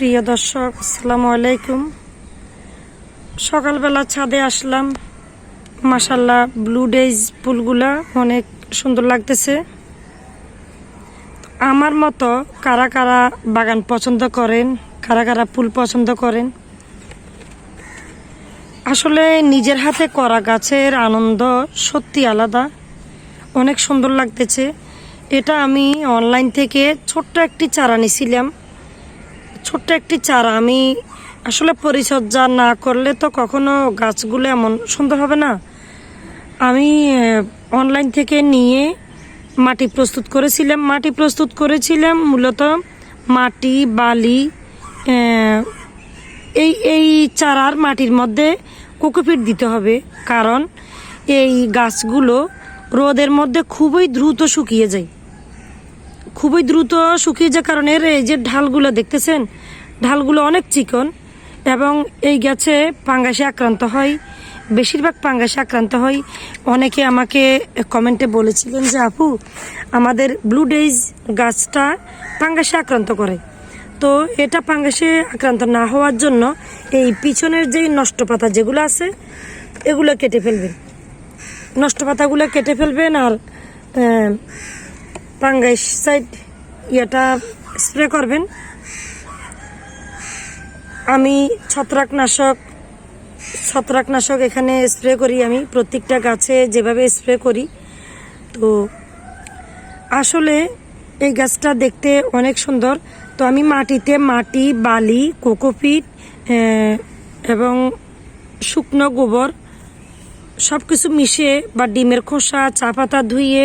প্রিয় দর্শক, আসসালামু আলাইকুম। সকালবেলা ছাদে আসলাম। মাসাল্লাহ ব্লু ডেজ ফুলগুলা অনেক সুন্দর লাগতেছে। আমার মতো কারা কারা বাগান পছন্দ করেন, কারা কারা ফুল পছন্দ করেন, আসলে নিজের হাতে করা গাছের আনন্দ সত্যি আলাদা। অনেক সুন্দর লাগতেছে। এটা আমি অনলাইন থেকে ছোট্ট একটি চারা নিছিলাম। ছোট্ট একটি চারা। আমি আসলে পরিচর্যা না করলে তো কখনো গাছগুলো এমন সুন্দর হবে না। আমি অনলাইন থেকে নিয়ে মাটি প্রস্তুত করেছিলাম। মাটি প্রস্তুত করেছিলাম মূলত মাটি, বালি এই এই চারার মাটির মধ্যে কোকোপিট দিতে হবে। কারণ এই গাছগুলো রোদের মধ্যে খুবই দ্রুত শুকিয়ে যায়। খুবই দ্রুত শুকিয়ে যায় কারণ এই যে ঢালগুলো দেখতেছেন, ঢালগুলো অনেক চিকন এবং এই গাছে পাঙ্গাসে আক্রান্ত হয়, বেশিরভাগ পাঙ্গাসে আক্রান্ত হয়। অনেকে আমাকে কমেন্টে বলেছিলেন যে, আপু, আমাদের ব্লু ডেইজ গাছটা পাঙ্গাসে আক্রান্ত করে। তো এটা পাঙ্গাসে আক্রান্ত না হওয়ার জন্য এই পিছনের যেই নষ্ট পাতা যেগুলো আছে, এগুলো কেটে ফেলবেন। নষ্ট পাতাগুলো কেটে ফেলবেন আর আহ, ফাঙ্গাইসাইড ইয়েটা স্প্রে করবেন। আমি ছত্রাকনাশক ছত্রাকনাশক এখানে স্প্রে করি আমি। প্রত্যেকটা গাছে যেভাবে স্প্রে করি। তো আসলে এই গাছটা দেখতে অনেক সুন্দর। তো আমি মাটিতে মাটি বালি কোকোপিট এবং শুকনো গোবর সব কিছু মিশিয়ে বা ডিমের খোসা, চা পাতা ধুইয়ে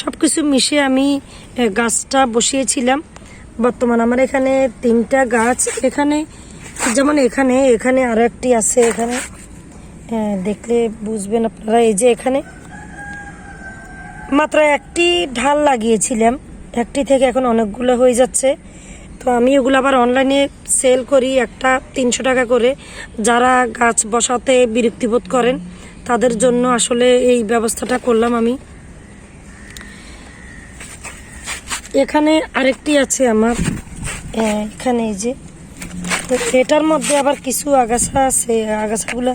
সব কিছু মিশিয়ে আমি গাছটা বসিয়েছিলাম। বর্তমান আমার এখানে তিনটা গাছ। এখানে, যেমন এখানে এখানে আরও একটি আছে এখানে। দেখলে বুঝবেন আপনারা এই যে এখানে। মাত্র একটি ঢাল লাগিয়েছিলাম। একটি থেকে এখন অনেকগুলো হয়ে যাচ্ছে। তো আমি ওগুলো আবার অনলাইনে সেল করি একটা তিনশো টাকা করে। যারা গাছ বসাতে বিরক্তিবোধ করেন তাদের জন্য আসলে এই ব্যবস্থাটা করলাম আমি। এখানে আরেকটি আছে আমার। এখানে এই যে। এটার মধ্যে আবার কিছু আগাছা আছে। আগাছাগুলো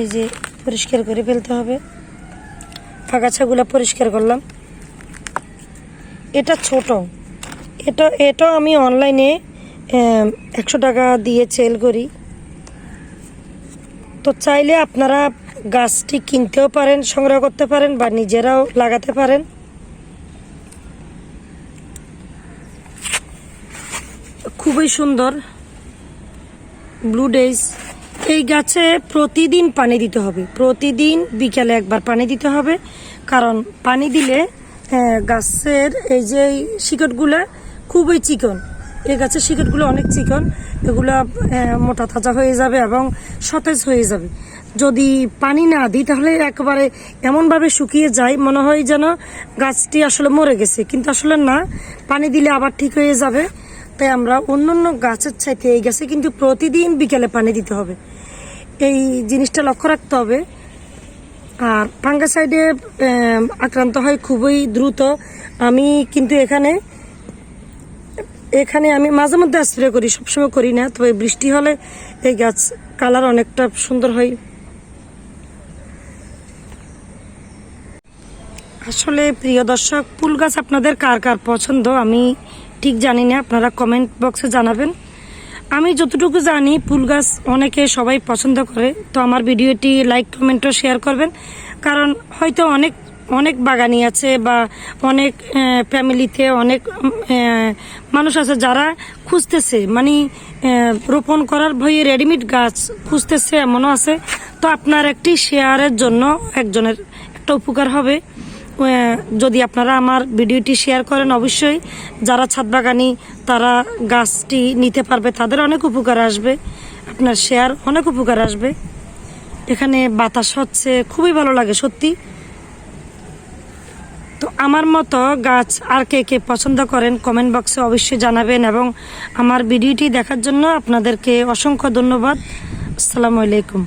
এই যে পরিষ্কার করে ফেলতে হবে। আগাছাগুলো পরিষ্কার করলাম। এটা ছোট। এটা এটা আমি অনলাইনে একশো টাকা দিয়ে সেল করি। তো চাইলে আপনারা গাছটি কিনতেও পারেন, সংগ্রহ করতে পারেন বা নিজেরাও লাগাতে পারেন। খুবই সুন্দর ব্লু ডেজ এই গাছে প্রতিদিন পানি দিতে হবে। প্রতিদিন বিকালে একবার পানি দিতে হবে। কারণ পানি দিলে গাছের এই যে শিকড়গুলো খুবই চিকন। এই গাছের শিকড়গুলো অনেক চিকন, এগুলো মোটা তাজা হয়ে যাবে এবং সতেজ হয়ে যাবে। যদি পানি না দিই তাহলে একেবারে এমনভাবে শুকিয়ে যায়, মনে হয় যেন গাছটি আসলে মরে গেছে। কিন্তু আসলে না, পানি দিলে আবার ঠিক হয়ে যাবে। তাই আমরা অন্য অন্য গাছের চাইতে এই গাছে কিন্তু প্রতিদিন বিকেলে পানি দিতে হবে। এই জিনিসটা লক্ষ্য রাখতে হবে। আর ফাঙ্গাসাইডে আক্রান্ত হয় খুবই দ্রুত। আমি কিন্তু এখানে এখানে আমি মাঝে মধ্যে স্প্রে করি, সবসময় করি না, তবে বৃষ্টি হলে এই গাছ কালার অনেকটা সুন্দর হয়। আসলে প্রিয় দর্শক, ফুল গাছ আপনাদের কার কার পছন্দ আমি ঠিক জানি না, আপনারা কমেন্ট বক্সে জানাবেন। আমি যতটুকু জানি, ফুল গাছ অনেকে সবাই পছন্দ করে, তো আমার ভিডিওটি লাইক কমেন্টও শেয়ার করবেন। কারণ হয়তো অনেক অনেক বাগানি আছে বা অনেক ফ্যামিলিতে অনেক মানুষ আছে যারা খুঁজতেছে। মানে রোপণ করার ভয়ে রেডিমেড গাছ খুঁজতেছে এমনও আছে। তো আপনার একটি শেয়ারের জন্য একজনের একটা উপকার হবে। যদি আপনারা আমার ভিডিওটি শেয়ার করেন, অবশ্যই যারা ছাদ বাগানি, তারা গাছটি নিতে পারবে, তাদের অনেক উপকার আসবে। আপনার শেয়ার অনেক উপকার আসবে। এখানে বাতাস হচ্ছে, খুবই ভালো লাগে, সত্যি। আমার মতো গাছ আর কে কে পছন্দ করেন কমেন্ট বক্সে অবশ্যই জানাবেন এবং আমার ভিডিওটি দেখার জন্য আপনাদেরকে অসংখ্য ধন্যবাদ। আসসালামু আলাইকুম।